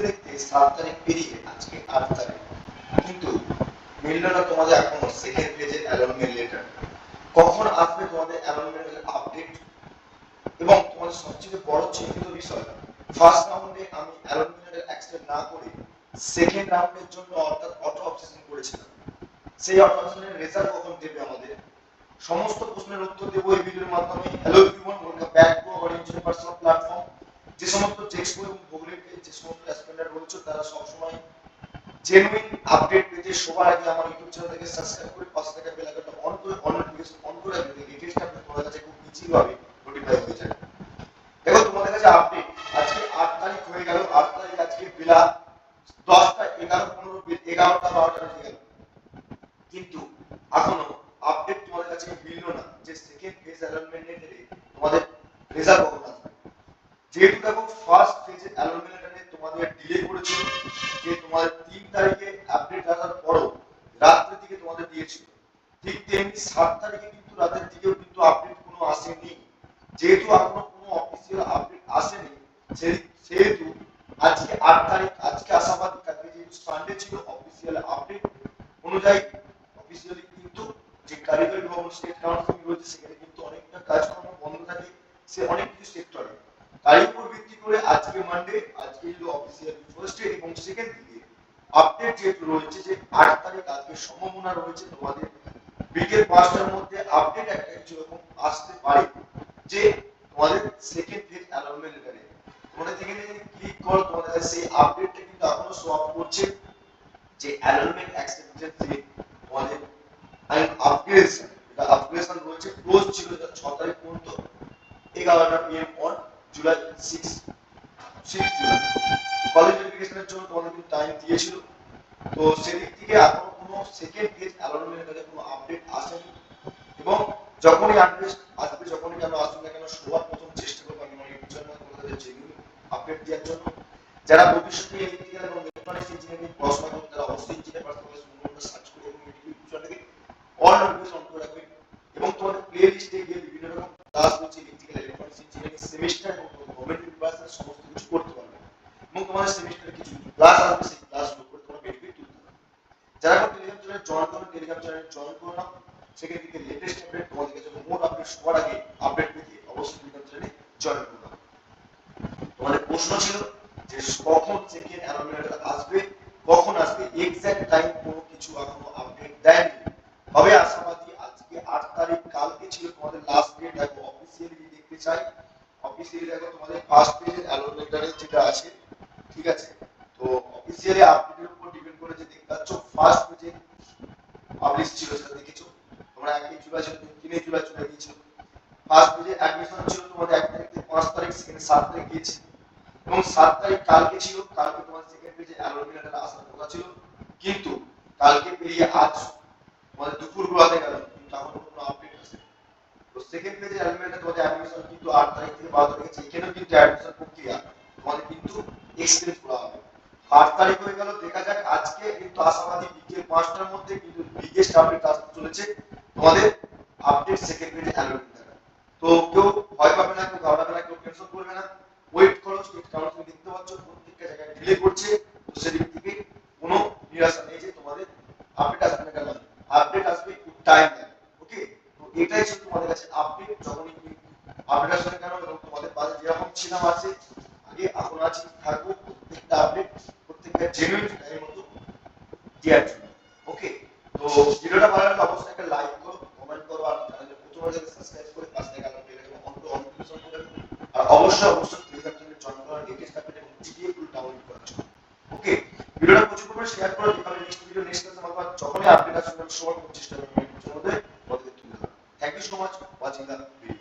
দেখতে সাত তারিখ পেরিয়ে আজকে আট তারিখ। কিন্তু মিলল না তোমাদের এখনও সেকেন্ড পেজের অ্যালনমেন্ট লেটার কখন আসবে তোমাদের অ্যালনমেন্টের আপডেট এবং তোমাদের সবচেয়ে বড় চিন্তিত বিষয় ফার্স্ট রাউন্ডে আমি অ্যালনমেন্টের অ্যাকসেপ্ট না করে সেকেন্ড রাউন্ডের জন্য অর্থাৎ অটো অবসেশন করেছিলাম। সেই অটো অবসেশনের রেজাল্ট কখন দেবে আমাদের? সমস্ত প্রশ্নের উত্তর দেবো এই ভিডিওর মাধ্যমে। Hello everyone welcome back to our personal platform যে সমস্ত টেক্সট বই যে সমস্ত অ্যাসপিরেন্ট রয়েছে, তারা সবসময় জেনুইন আপডেট পেতে সবার আগে আমার ইউটিউব চ্যানেল থেকে সাবস্ক্রাইব করে পাশে থাকা বেল আইকনটা অন করে অন নোটিফিকেশন অন করে রাখলে লেটেস্ট আপডেট তোমাদের কাছে খুব ইজি ভাবে নোটিফাই হয়ে যাবে দেখো, তোমাদের কাছে আপডেট আজকে আট তারিখ হয়ে গেল, আট তারিখ আজকে বেলা দশটা এগারো পনেরো, এগারোটা বারোটা বেজে গেল। কিন্তু এখনও আপডেট তোমাদের কাছে মিলল না যে সেকেন্ড ফেজ অ্যালাইনমেন্টের তোমাদের রেজাল্ট কখন যেহেতু দেখো ফার্স্ট ফেজে অ্যালাইনমেন্টে তোমাদের ডিলে করেছিল, যে তোমাদের তিন তারিখে আপডেট আসার পরও রাত্রের দিকে তোমাদের দিয়েছিল। ঠিক তেমনি সাত তারিখে কিন্তু রাতের দিকেও কিন্তু আপডেট কোনো আসেনি। যেহেতু এখনও কোনো অফিসিয়াল আপডেট আসেনি সেহেতু আজকে আট তারিখ, আজকে আশাবাদী কালকে যেহেতু সানডে ছিল অফিসিয়াল আপডেট অনুযায়ী অফিসিয়ালি কিন্তু যে কারিগরি ভবন স্টেট কাউন্সিল রয়েছে, সেখানে কিন্তু অনেকটা কাজকর্ম বন্ধ থাকে, সে অনেক কিছু সেক্টরে তার উপর ভিত্তি করে আজকে মানডে আজকে হলো অফিসিয়াল ফার্স্ট ডে এবং সেকেন্ড দিকে আপডেট যেহেতু রয়েছে যে আট তারিখ আজকে সম্ভাবনা রয়েছে তোমাদের। বিকেল পাঁচটার মধ্যে আপডেট একটা কিছু রকম আসতে পারে যে তোমাদের সেকেন্ড ফেজ অ্যালাউন্সমেন্ট লেটারে তোমরা যেখানে ক্লিক করো, তোমাদের সেই আপডেটটা কিন্তু এখনও শো আপ করছে যে অ্যালাউন্সমেন্ট অ্যাকসেপ্টেন্স যে তোমাদের আপগ্রেডেশন এটা আপগ্রেডেশন রয়েছে। ক্লোজ ছিল ছ তারিখ পর্যন্ত। এগারোটা PM on July six six July college ভেরিফিকেশনের জন্য তোমাদের কিন্তু টাইম দিয়েছিল। তো সেদিক থেকে এখনও কোনো সেকেন্ড ফেজ অ্যালাউন্সমেন্টের কাছে কোনো আপডেট আসেনি। এবং যখনই আপডেট আসবে, যখনই কেন আসবে না কেন, সবার প্রথম চেষ্টা করব আমি ইউটিউব চ্যানেল তোমাদের জেনুইন আপডেট দেওয়ার জন্য। যারা ভবিষ্যতে ইলেকট্রিক্যাল এবং ইলেকট্রনিক্স ইঞ্জিনিয়ারিং পড়াশোনা করতে তারা অবশ্যই ইঞ্জিনিয়ার পার্সোনাল সুন্দর সার্চ করে এবং ইউটিউব চ্যানেলে অল নোটিফিকেশন করে রাখবেন এবং তোমাদের প্লে লিস্টে গিয়ে বিভিন্ন রকম ক্লাস রয়েছে ইলেকট্রিক্যাল ইলেকট্রনিক্স ইঞ্জিনিয়ারিং সেমিস্টার এবং গভর্নমেন্ট প্রিপারেশন সমস্ত কিছু করতে পারবে তোমাদের সেমিস্টারে কিছু ক্লাস আসবে সেই ক্লাসগুলো করে তোমরা বেনিফিট তুলতে পারবে যারা এখন টেলিগ্রাম চ্যানেল জয়েন করো টেলিগ্রাম চ্যানেল জয়েন করো না, সেখান থেকে লেটেস্ট আপডেট তোমাদের কাছে মোট আপডেট সবার আগে আপডেট পেতে অবশ্যই টেলিগ্রাম চ্যানেলে জয়েন করো। তোমাদের প্রশ্ন ছিল যে কখন সেকেন্ড অ্যানোমিনেটর আসবে, কখন আসবে এক্সাক্ট টাইম কোনো কিছু এখনও আপডেট দেয়নি। তবে আশাবাদী আজকে আট তারিখ, কালকে ছিল তোমাদের লাস্ট ডেট দেখো অফিসিয়ালি দেখতে চাই। অফিসিয়ালি দেখো তোমাদের ফার্স্ট পেজের অ্যালোমিনেটরের যেটা আছে ঠিক আছে? তো অফিসিয়ালি আপডেটের উপর ডিপেন্ড করে যে দেখতে পাচ্ছ ফার্স্ট পেজে পাবলিশ ছিল সেটা দেখেছ? তোমরা একই জুলাই ছিল তিনে জুলাই চলে গিয়েছিল। ফার্স্ট পেজে অ্যাডমিশন ছিল তোমাদের এক তারিখ থেকে পাঁচ তারিখ সেখানে সাত তারিখ গিয়েছে। এবং সাত তারিখ কালকে ছিল, কালকে তোমার সেকেন্ড পেজে অ্যালোমিনেটর আসার কথা ছিল। কিন্তু কালকে পেরিয়ে আজ তোমাদের দুপুর বেলাতে গেল, কিন্তু এখন কোনো আপডেট আসেনি। তো সেকেন্ড পেজে অ্যালোমিনেটর তোমাদের অ্যাডমিশন কিন্তু আট তারিখ থেকে বারো তারিখ এখানেও কিন্তু অ্যাডমিশন এক্সটেন্ড করা হবে আট তারিখ হয়ে গেল, দেখা যাক আজকে কিন্তু আশাবাদী বিকেল পাঁচটার মধ্যে কিন্তু বিগেস্ট আপডেট আসতে চলেছে। তোমাদের আপডেট সেকেন্ড পেজে অ্যালোমিনেটর তো কেউ ভয় পাবে না, কেউ ঘাবড়াবে না, কেউ টেনশন করবে না। ওয়েট করো স্টেট কাউন্সিল দেখতে পাচ্ছ, প্রত্যেকটা জায়গায় ডিলে করছে। তো সেদিক থেকে কোনো নিরাশা নেই যে তোমাদের আপডেট আসবে না কেন? আপডেট আসবে একটু টাইম নেবে ওকে তো এটাই ছিল তোমাদের কাছে আপডেট যখনই আপডেট আসবে কেন, এবং তোমাদের পাশে যেরকম ছিলাম আছে আগে এখন আছি থাকব, প্রত্যেকটা আপডেট প্রত্যেকটা জেনুইন টাইম মতো দেওয়ার জন্য। ওকে তো ভিডিওটা ভালো লাগলে অবশ্যই একটা লাইক করো কমেন্ট করো, আর চ্যানেলে প্রথমবার যাতে সাবস্ক্রাইব করে পাশে থাকা বেল আইকন অন করে অন নোটিফিকেশন করে আর অবশ্যই অবশ্যই টেলিগ্রাম চ্যানেলে জয়েন করার লেটেস্ট আপডেট এবং G D A full download করার জন্য। ওকে ভিডিওটা প্রচুর পরিমাণে শেয়ার করো যেখানে নেক্সট ভিডিও নেক্সট ক্লাসে আমরা যখনই আপডেট আসবে সবার চেষ্টা করব মধ্যে তুলে ধরা thank you so much watching the video